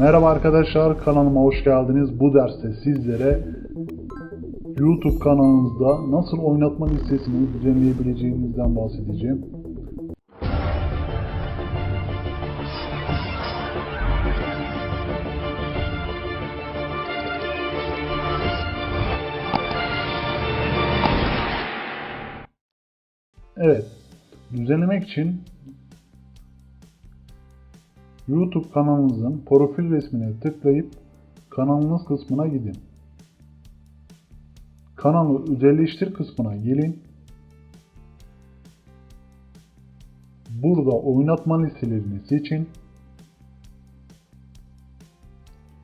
Merhaba arkadaşlar kanalıma hoş geldiniz. Bu derste sizlere YouTube kanalınızda nasıl oynatma listesini düzenleyebileceğinizden bahsedeceğim. Evet, düzenlemek için YouTube kanalınızın profil resmine tıklayıp kanalınız kısmına gidin. Kanalı özelleştir kısmına gelin. Burada oynatma listelerini seçin.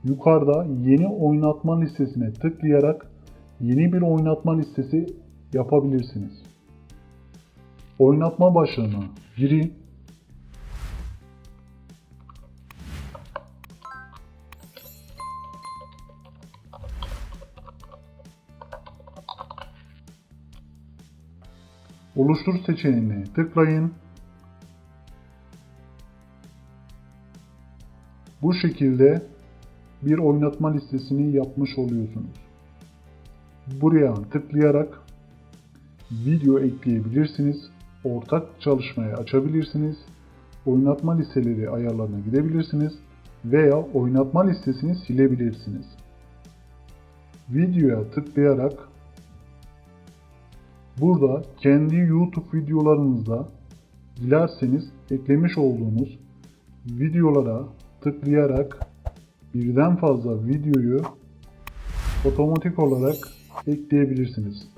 Yukarıda yeni oynatma listesine tıklayarak yeni bir oynatma listesi yapabilirsiniz. Oynatma başlığına girin. Oluştur seçeneğine tıklayın. Bu şekilde bir oynatma listesini yapmış oluyorsunuz. Buraya tıklayarak video ekleyebilirsiniz. Ortak çalışmaya açabilirsiniz. Oynatma listeleri ayarlarına gidebilirsiniz veya oynatma listesini silebilirsiniz. Videoya tıklayarak Burada kendi YouTube videolarınızda dilerseniz eklemiş olduğunuz videolara tıklayarak birden fazla videoyu otomatik olarak ekleyebilirsiniz.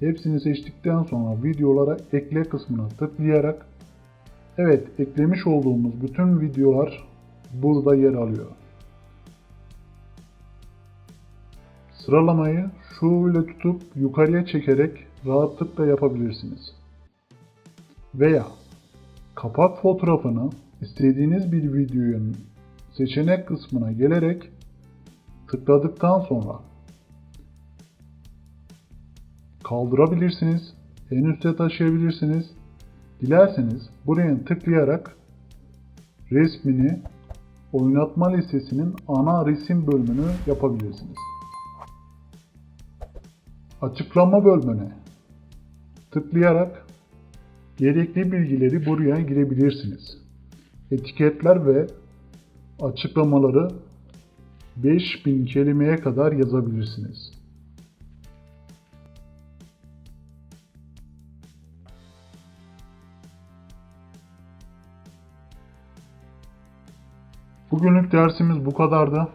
Hepsini seçtikten sonra videolara ekle kısmına tıklayarak Evet, eklemiş olduğumuz bütün videolar burada yer alıyor. Sıralamayı şöyle tutup yukarıya çekerek rahatlıkla yapabilirsiniz. Veya kapak fotoğrafını istediğiniz bir videonun seçenek kısmına gelerek tıkladıktan sonra kaldırabilirsiniz, en üste taşıyabilirsiniz Dilerseniz buraya tıklayarak resmini oynatma listesinin ana resim bölümünü yapabilirsiniz. Açıklama bölümüne tıklayarak gerekli bilgileri buraya girebilirsiniz. Etiketler ve açıklamaları 5000 kelimeye kadar yazabilirsiniz. Bugünlük dersimiz bu kadardı.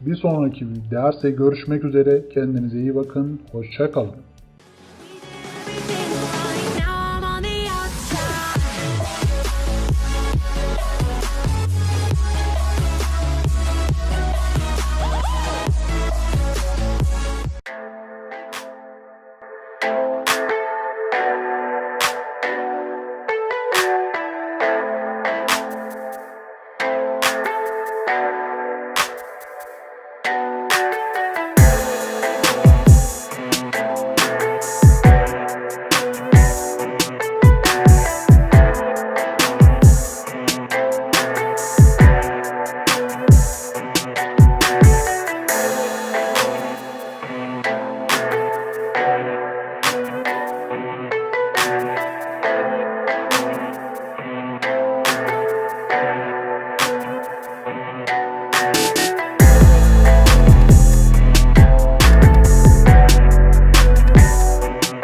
Bir sonraki derse görüşmek üzere. Kendinize iyi bakın. Hoşça kalın.